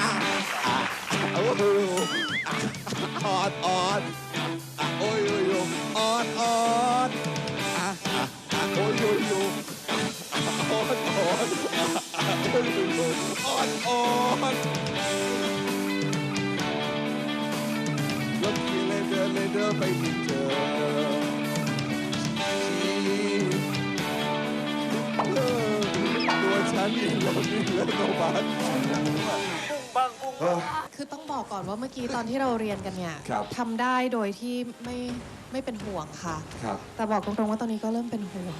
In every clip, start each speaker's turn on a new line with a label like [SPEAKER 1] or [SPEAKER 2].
[SPEAKER 1] อะอะโอ้โหอะออดออดอะโอ้ย นี่แล้วโนบา
[SPEAKER 2] คือต้องบอกก่อนว่าเมื่อกี้ตอนที่เราเรียนกันเนี่ย
[SPEAKER 1] ครับ
[SPEAKER 2] ทำได้โดยที่ไม่ไม่เป็นห่วงค่ะ
[SPEAKER 1] ครับ
[SPEAKER 2] แต่บอกตรงๆว่าตอนนี้ก็เริ่มเป็นห่วง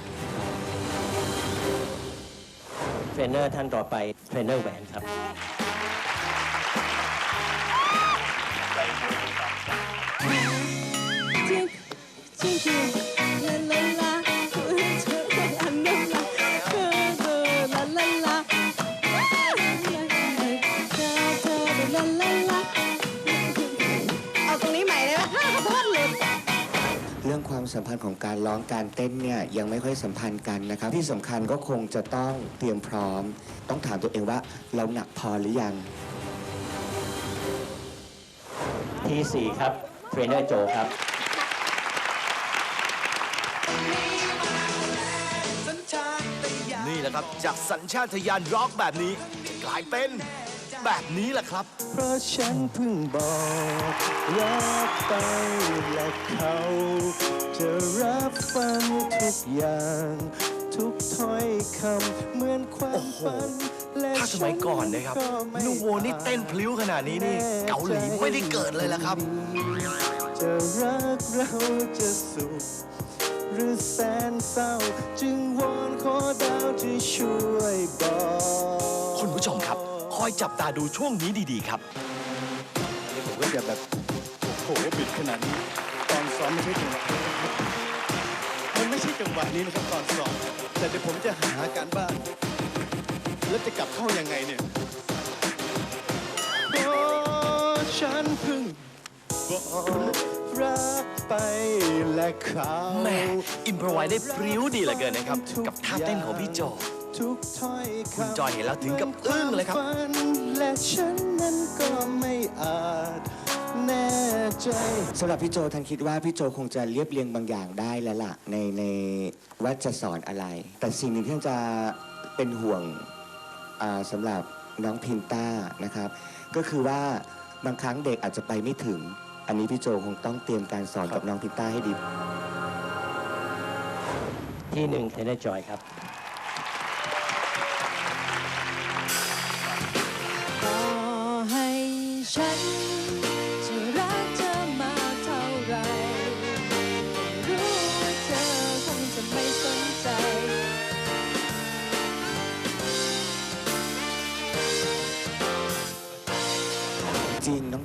[SPEAKER 3] เทรนเนอร์ท่านต่อไปเทรนเนอร์แหวนครับ
[SPEAKER 4] รื่อ
[SPEAKER 5] งความสัมพันธ์ของการร้องการเต้นเนี่ยยังไม่ค่อยสัมพันธ์กันนะครับ ที่สำคัญก็คงจะต้องเตรียมพร้อม ต้องถามตัวเองว่าเราหนักพอหรือยัง
[SPEAKER 3] ที่ 4 ครับเทรนเนอร์โจครับ
[SPEAKER 6] นี่แหละครับจากสัญชาตญาณร็อกแบบนี้จะกลายเป็น แบบนี้แหละครับ
[SPEAKER 7] เพราะฉันเพิ่งบอกรักไปและเขา จะรับฟังทุกอย่าง ทุกถ้อยคำเหมือนความฝันและ
[SPEAKER 6] ถ้าสมัยก่อนนะครับ
[SPEAKER 7] ฉัก็ไม่
[SPEAKER 6] นูโวนี่เต้นพลิ้วขนาดนี้นี่ เกาหลีไม่ได้เกิดเลยละครับ
[SPEAKER 7] จะรักเราจะสุขหรือแสนเศร้า จึงวอนขอดาวที่ช่วยบอก
[SPEAKER 6] คุณผู้ชมครับค อยจับตาดูช่วงนี้ดีๆครับ
[SPEAKER 7] ผมก็จะแบบโอ้โหบิดขนาดนี้ตอนซ้อมไม่ใช่จังหวะมันไม่ใช่จังหวะนี้นะครับตอนซ้อมแต่เดี๋ยวผมจะหาการบ้านแล้วจะกลับเข้ายังไงเนี่ยเพราะฉันเพิ่งบอกรักไปและเขา
[SPEAKER 6] แหม่อิมพรไวได้พริ้วดีเหลือเกินนะครับ กับท่าเต้นของพี่โจ
[SPEAKER 7] ทุกถ้อย
[SPEAKER 6] คุณ
[SPEAKER 7] คำ
[SPEAKER 6] จอยเห็นแล้วถึงกับอึ้งเลยครับ
[SPEAKER 7] ฝันและฉันนั้นก็ไม่อาจแน่ใจ
[SPEAKER 5] สำหรับพี่โจท่านคิดว่าพี่โจคงจะเรียบเรียงบางอย่างได้แล้วล่ะในในว่าจะสอนอะไร แต่สิ่งหนึ่งที่ท่านจะเป็นห่วงอ่าสำหรับน้องพินต้านะครับ ก็คือว่าบางครั้งเด็กอาจจะไปไม่ถึง อันนี้พี่โจคงต้องเตรียมการสอนกับน้องพินต้าให้ดี
[SPEAKER 3] ที่1เทรนเนอร์จอยครับ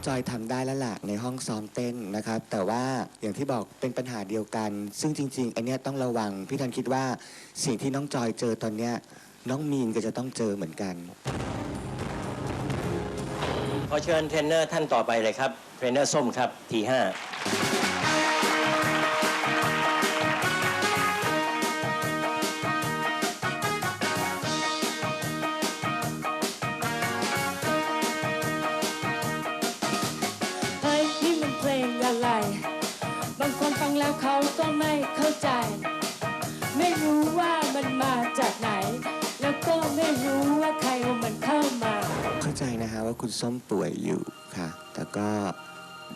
[SPEAKER 4] จอ
[SPEAKER 5] ยทำได้แล้วล่ะในห้องซ้อมเต้นนะครับ แต่ว่าอย่างที่บอกเป็นปัญหาเดียวกัน ซึ่งจริง ๆ อันเนี้ยต้องระวัง พี่ทันคิดว่าสิ่งที่น้องจอยเจอตอนเนี้ยน้องมีนก็จะต้องเจอเหมือนกัน
[SPEAKER 3] ขอเชิญเทรนเนอร์ท่านต่อไปเลยครับ เทรนเนอร์ส้มครับที
[SPEAKER 4] ห้า แล้วเขาก็ไม่เข้าใจ ไม่รู้ว่ามันมาจากไหน แล้วก็ไม่รู้ว่าใครเอามันเข้ามา
[SPEAKER 5] เข้าใจนะฮะว่าคุณส้มป่วยอยู่ค่ะ แต่ก็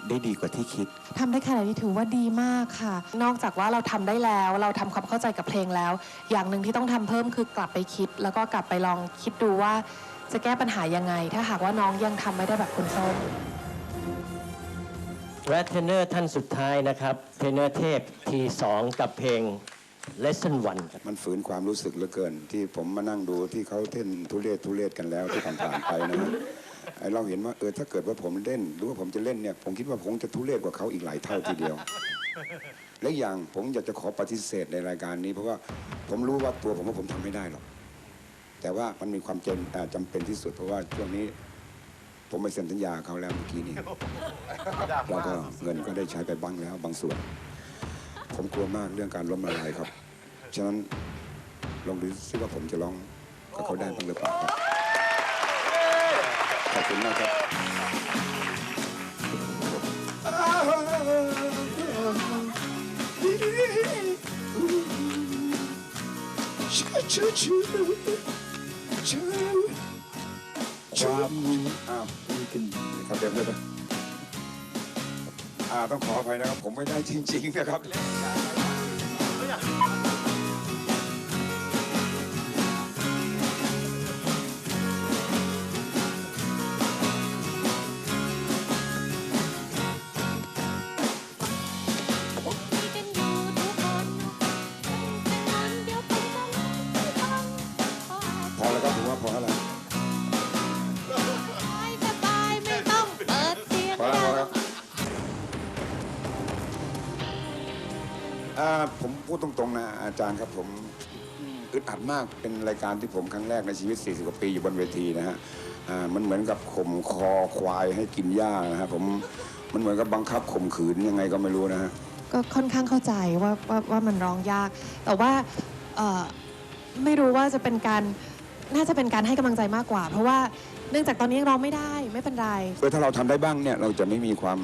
[SPEAKER 5] ได้ดีกว่าที่คิด
[SPEAKER 2] ทำได้ขนาดนี้ถือว่าดีมากค่ะ นอกจากว่าเราทำได้แล้ว เราทำความเข้าใจกับเพลงแล้ว อย่างหนึ่งที่ต้องทำเพิ่มคือกลับไปคิด แล้วก็กลับไปลองคิดดูว่าจะแก้ปัญหายังไง ถ้าหากว่าน้องยังทำไม่ได้แบบคุณส้ม
[SPEAKER 3] และเทรนเนอร์ท่านสุดท้ายนะครับ เทรนเนอร์เทพที2กับเพลง Lesson 1ครับ
[SPEAKER 8] มันฝืนความรู้สึกเหลือเกิน ที่ผมมานั่งดูที่เขาเต้นทุเรศทุเรศกันแล้วที่ผ่านๆไปนะฮะไอเราเห็นว่าเออถ้าเกิดว่าผมเล่นหรือว่าผมจะเล่นเนี่ยผมคิดว่าผมจะทุเรศกว่าเขาอีกหลายเท่าทีเดียว และอย่างผมอยากจะขอปฏิเสธในรายการนี้เพราะว่าผมรู้ว่าตัวผมว่าผมทำไม่ได้หรอกแต่ว่ามันมีความจำอ่าจำเป็นที่สุดเพราะว่าช่วงนี้ ผมไปเซ็นสัญญาเขาแล้วเมื่อกี้นี้แล้วก็เงินก็ได้ใช้ไปบ้างแล้วบางส่วน ผมกลัวมากเรื่องการล้มละลายครับ ฉะนั้นลองดูซิว่าผมจะร้องกับเขาได้บ้างหรือเปล่าครับคุณนะครับความอ้าวครับเดี๋ยว เดี๋ยวเลยต้องขออภัยนะครับผมไม่ได้จริงๆนะครับ
[SPEAKER 9] อ่า
[SPEAKER 8] ผมพูดตรงๆนะอาจารย์ครับผมอึดอัดมากเป็นรายการที่ผมครั้งแรกในชีวิต 40 กว่าปีอยู่บนเวทีนะฮะอ่ามันเหมือนกับข่มคอควายให้กินหญ้านะฮะผมมันเหมือนกับบังคับข่มขืนยังไงก็ไม่รู้นะฮะ
[SPEAKER 2] ก็ค่อนข้างเข้าใจว่าว่าว่ามันร้องยาก แต่ว่าเอ่อไม่รู้ว่าจะเป็นการน่าจะเป็นการให้กำลังใจมากกว่า เพราะว่าเนื่องจากตอนนี้ยังร้องไม่ได้ไม่เป็นไร
[SPEAKER 8] เออถ้าเราทำได้บ้างเนี่ยเราจะไม่มีความ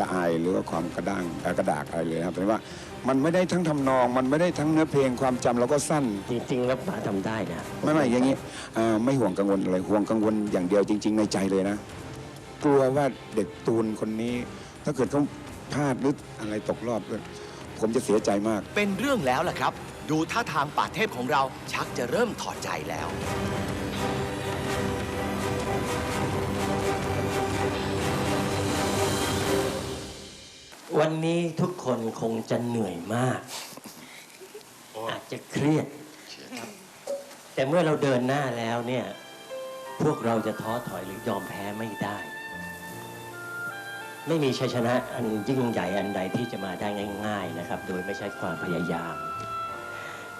[SPEAKER 8] ละอายหรือว่าความกระด้างเอ่อกระดากอะไรเลยนะครับแต่ว่ามันไม่ได้ทั้งทำนอง มันไม่ได้ทั้งเนื้อเพลงความจำเราก็สั้น
[SPEAKER 3] จริงๆแล้วป๋าทำได้นะ
[SPEAKER 8] ไม่ไม่อย่างนี้อ่าไม่ห่วงกังวลอะไรห่วงกังวลอย่างเดียวจริง ๆ ในใจเลยนะ กลัวว่าเด็กตูนคนนี้ ถ้าเกิดเขาพลาดหรืออะไรตกรอบด้วยผมจะเสียใจมาก
[SPEAKER 6] เป็นเรื่องแล้วล่ะครับ ดูท่าทางป่าเทพของเราชักจะเริ่มถอดใจแล้ว
[SPEAKER 3] วันนี้ทุกคนคงจะเหนื่อยมาก อาจจะเครียด แต่เมื่อเราเดินหน้าแล้วเนี่ย พวกเราจะท้อถอยหรือยอมแพ้ไม่ได้ ไม่มีชัยชนะอันยิ่งใหญ่อันใดที่จะมาได้ง่าย ๆนะครับ โดยไม่ใช่ความพยายาม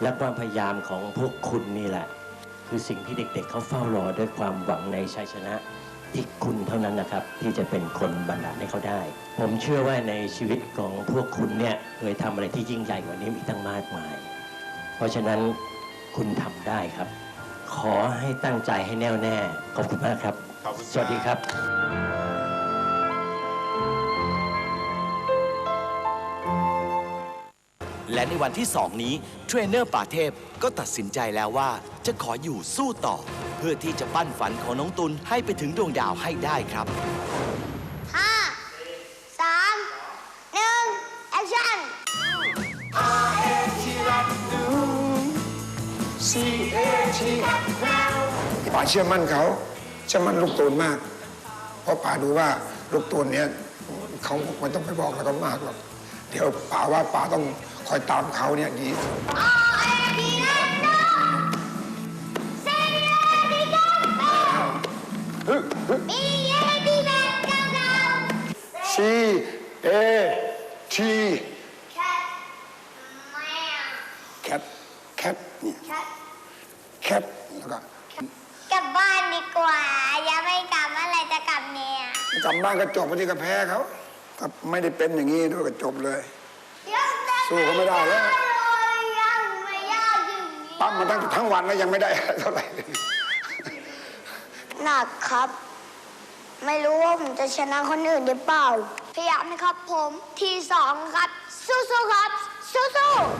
[SPEAKER 3] และความพยายามของพวกคุณนี่แหละ คือสิ่งที่เด็ก ๆ เขาเฝ้ารอด้วยความหวังในชัยชนะ ที่คุณเท่านั้นนะครับ ที่จะเป็นคนบันดาลให้เขาได้ ผมเชื่อว่าในชีวิตของพวกคุณเนี่ยเคยทำอะไรที่ยิ่งใหญ่กว่านี้มีตั้งมากมาย เพราะฉะนั้นคุณทำได้ครับ ขอให้ตั้งใจให้แน่วแน่ขอบคุณมากครับสวัสดีครับ
[SPEAKER 6] และในวันที่ 2 นี้เทรนเนอร์ป่าเทพก็ตัดสินใจแล้วว่า จะขออยู่สู้ต่อ เพื่อที่จะปั้นฝันของน้องตุลให้ไปถึงดวงดาวให้ได้ครับ
[SPEAKER 9] ห้าสามหนึ่งแอคชั่น
[SPEAKER 10] ป๋าเชื่อมั่นเขาเชื่อมั่นลูกตูนมาก เพราะป๋าดูว่าลูกตูนเนี่ยเขาไม่ต้องไปบอกแล้วก็มากหรอก เดี๋ยวป๋าว่าป๋าต้องคอยตามเขาเนี่ยดี C A T แคทแคทเนี่ยแคทแล้วก็
[SPEAKER 9] กลับบ้านดีกว่าย่าไม่กลับเมื่อไรจะกลับเนี่ย
[SPEAKER 10] กลับบ้านก็จบไปที่กระแพ้เขา ถ้าไม่ได้เป็นอย่างนี้ด้วยก็จบเลย สู้เขาไม่ได้แล้ว
[SPEAKER 9] ยังไม่ยากอย่างนี้
[SPEAKER 10] ปั๊มมาตั้งทั้งวันแล้วยังไม่ได้อะไรเท่าไหร่เลย
[SPEAKER 9] หนักครับ ไม่รู้ว่าผมจะชนะคนอื่นหรือเปล่า พยายามนะครับผมทีสองครับ สู้ๆครับ สู้ๆ